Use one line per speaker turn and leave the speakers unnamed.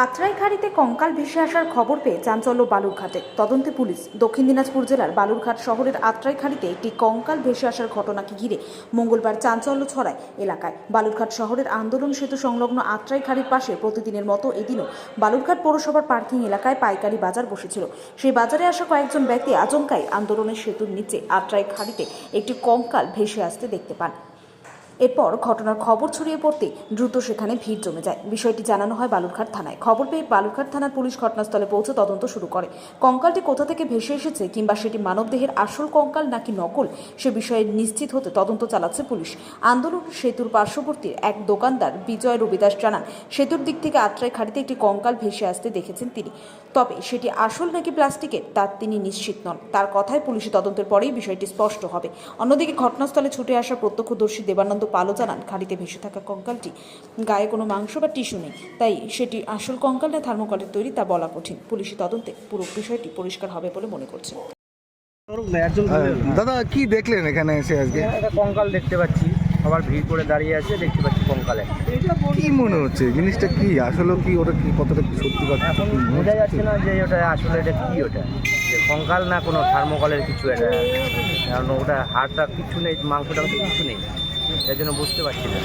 আত্রাইখাড়িতে কঙ্কাল ভেসে আসার খবর পেয়ে চাঞ্চল্য বালুরঘাটে। তদন্তে পুলিশ দক্ষিণ দিনাজপুর জেলার বালুরঘাট শহরের আত্রাইখাড়িতে একটি কঙ্কাল ভেসে আসার ঘটনাকে ঘিরে মঙ্গলবার চাঞ্চল্য ছড়ায় এলাকায়। বালুরঘাট শহরের আন্দোলন সেতু সংলগ্ন আত্রাইখাড়ির পাশে প্রতিদিনের মতো এদিনও বালুরঘাট পৌরসভার পার্কিং এলাকায় পাইকারি বাজার বসেছিল। সেই বাজারে আসা কয়েকজন ব্যক্তি আচমকাই আন্দোলনের সেতুর নিচে আত্রাইখাড়িতে একটি কঙ্কাল ভেসে আসতে দেখতে পান। এরপর ঘটনার খবর ছড়িয়ে পড়তে দ্রুত সেখানে ভিড় জমে যায়। বিষয়টি জানানো হয় বালুরঘাট থানায়। খবর পেয়ে বালুরঘাট থানার পুলিশ ঘটনাস্থলে পৌঁছে তদন্ত শুরু করে। কঙ্কালটি কোথা থেকে ভেসে এসেছে কিংবা সেটি মানবদেহের আসল কঙ্কাল নাকি নকল, সে বিষয়ে নিশ্চিত হতে তদন্ত চালাচ্ছে পুলিশ। আন্দোলন সেতুর পার্শ্ববর্তী এক দোকানদার বিজয় রবিদাস জানান, সেতুর দিক থেকে আত্রাই খাড়িতে একটি কঙ্কাল ভেসে আসতে দেখেছেন তিনি। তবে সেটি আসল নাকি প্লাস্টিকের, তা তিনি নিশ্চিত নন। তার কথায় পুলিশি তদন্তের পরেই বিষয়টি স্পষ্ট হবে। অন্যদিকে ঘটনাস্থলে ছুটে আসা প্রত্যক্ষদর্শী দেবানন্দ পালও জানান। খাড়িতে ভেসে থাকা কঙ্কালটি গায়ে কোনো মাংস বা টিস্যু নেই। তাই সেটি আসল কঙ্কাল না থার্মোকলের তৈরি তা বলা কঠিন। পুলিশি তদন্তে পুরো বিষয়টি পরিষ্কার হবে বলে মনে করছে।
দাদা কি দেখলেন এখানে এসে আজকে?
একটা কঙ্কাল দেখতে পাচ্ছি। সবার ভিড় করে দাঁড়িয়ে আছে দেখতে পাচ্ছি কঙ্কাল
কি মনে হচ্ছে? জিনিসটা কি? আসলে কি ওটা কি কতটা কি সত্যি কথা
এখন বোঝা যাচ্ছে না যে ওটা আসলে এটা কি ওটা। যে কঙ্কাল না কোনো থার্মোকলের কিছু এটা। কারণ ওটা হাড়টা কিছু নেই মাংস টাংস কিছু নেই। এর জন্য বুঝতে পারছি না।